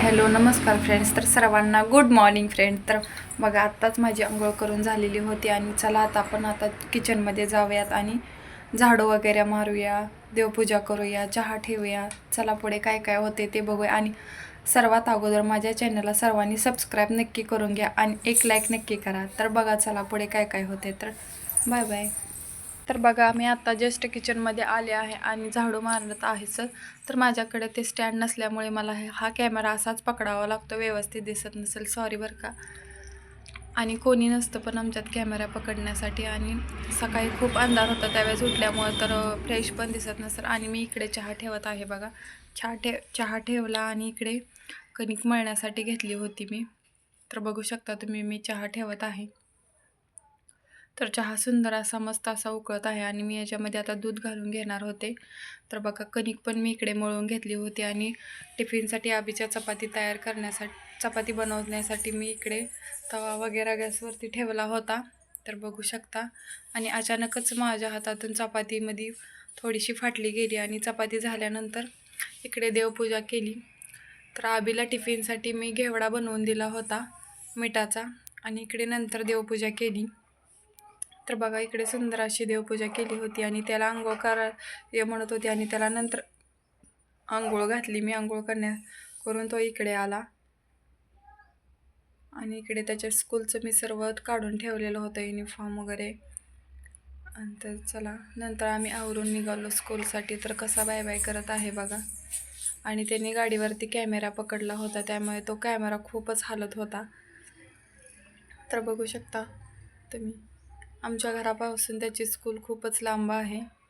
Hello नमस्कार friends तर सर्वांना गुड मॉर्निंग फ्रेंड तर बघा आत्ताच माझी आंघोळ करून झालेली होती आणि चला आता आपण आता किचनमध्ये जाऊयात आणि झाडू वगैरे मारूया देवपूजा करूया चहा ठेवूया. चला पुढे काय काय होते ते बघूया. आणि सर्वात अगोदर माझ्या चॅनलला सर्वांनी सबस्क्राईब नक्की करून घ्या आणि एक लाईक नक्की करा. तर बघा चला पुढे काय काय होते. तर बाय बाय तर बघा मी आता जस्ट किचनमध्ये आले आहे आणि झाडू मारत आहे सर. तर माझ्याकडे ते स्टँड नसल्यामुळे मला हा कॅमेरा असाच पकडावा लागतो व्यवस्थित दिसत नसेल. सॉरी बरं का. आणि कोणी नसतं पण आमच्यात कॅमेरा पकडण्यासाठी आणि सकाळी खूप अंधार होता त्यावेळेस उठल्यामुळं तर फ्रेश पण दिसत नसेल आणि मी इकडे चहा ठेवत आहे बघा. चहा ठे चहा ठेवला आणि इकडे कणिक मळण्यासाठी घेतली होती मी. तर बघू शकता तुम्ही मी चहा ठेवत आहे. तर चहा सुंदर असा मस्त असा उकळत आहे आणि मी याच्यामध्ये आता दूध घालून घेणार होते. तर बघा कणिक पण मी इकडे मळून घेतली होती आणि टिफिनसाठी आबीच्या चपाती तयार करण्यासाठी चपाती बनवण्यासाठी मी इकडे तवा वगैरे गॅसवरती ठेवला होता. तर बघू शकता. आणि अचानकच माझ्या हातातून चपातीमध्ये थोडीशी फाटली गेली आणि चपाती झाल्यानंतर इकडे देवपूजा केली. तर आबीला टिफिनसाठी मी घेवडा बनवून दिला होता मिठाचा. आणि इकडे नंतर देवपूजा केली. तर बघा इकडे सुंदर अशी देवपूजा केली होती आणि त्याला आंघोळ करा ये म्हणत होती आणि त्याला नंतर आंघोळ घातली. मी आंघोळ करण्या करून तो इकडे आला. आणि इकडे त्याच्या स्कूलचं मी सर्व काढून ठेवलेलं होतं युनिफॉर्म वगैरे. आणि तर चला नंतर आम्ही आवरून निघालो स्कूलसाठी. तर कसा बाय बाय करत आहे बघा. आणि त्यांनी गाडीवरती कॅमेरा पकडला होता त्यामुळे तो कॅमेरा खूपच हालत होता. तर बघू शकता तुम्ही. आमच्या घरापासून त्याची स्कूल खूपच लांब आहे.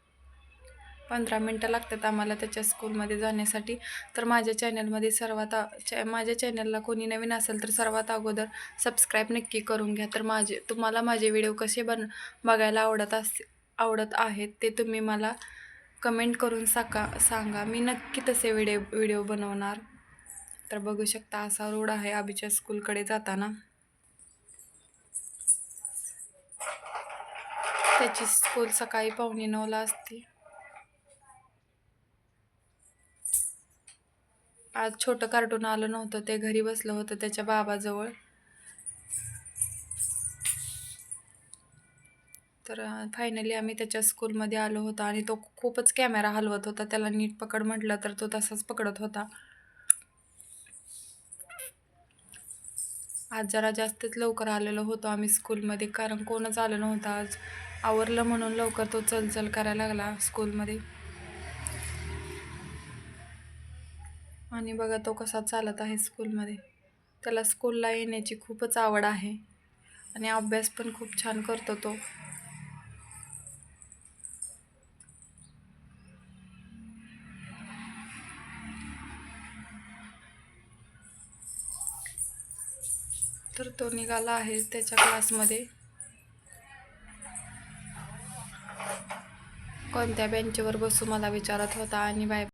पंधरा मिनटं लागतात आम्हाला त्याच्या स्कूलमध्ये जाण्यासाठी. तर माझ्या चॅनलमध्ये सर्वात आ- चॅ माझ्या चॅनलला कोणी नवीन असेल तर सर्वात अगोदर सबस्क्राईब नक्की करून घ्या. तर माझे तुम्हाला माझे व्हिडिओ कसे बन बघायला आवडत अस आवडत आहेत ते तुम्ही मला कमेंट करून साका सांगा. मी नक्की तसे व्हिडिओ व्हिडिओ बनवणार. तर बघू शकता असा रोड आहे आबीच्या स्कूलकडे जाताना. त्याची स्कूल सकाळी पावणे नऊला असते. आज छोटं कार्टून आलं नव्हतं ते घरी बसलं होतं त्याच्या बाबाजवळ. तर फायनली आम्ही त्याच्या स्कूलमध्ये आलो होतो आणि तो खूपच कॅमेरा हलवत होता. त्याला नीट पकड म्हटलं तर तो तसाच पकडत होता. आज जरा जास्तच लवकर आलेलो होतो आम्ही स्कूलमध्ये कारण कोणच आलं नव्हतं आज. आवरलं म्हणून लवकर तो चलचल करायला लागला स्कूलमध्ये. आणि बघा तो कसा चालत आहे स्कूलमध्ये. त्याला स्कूलला येण्याची खूपच आवड आहे. आणि अभ्यास पण खूप छान करतो तो. तर तो निघाला आहे त्याच्या क्लासमध्ये कोणत्या बेंचवर बसू मला विचारत होता आणि बाय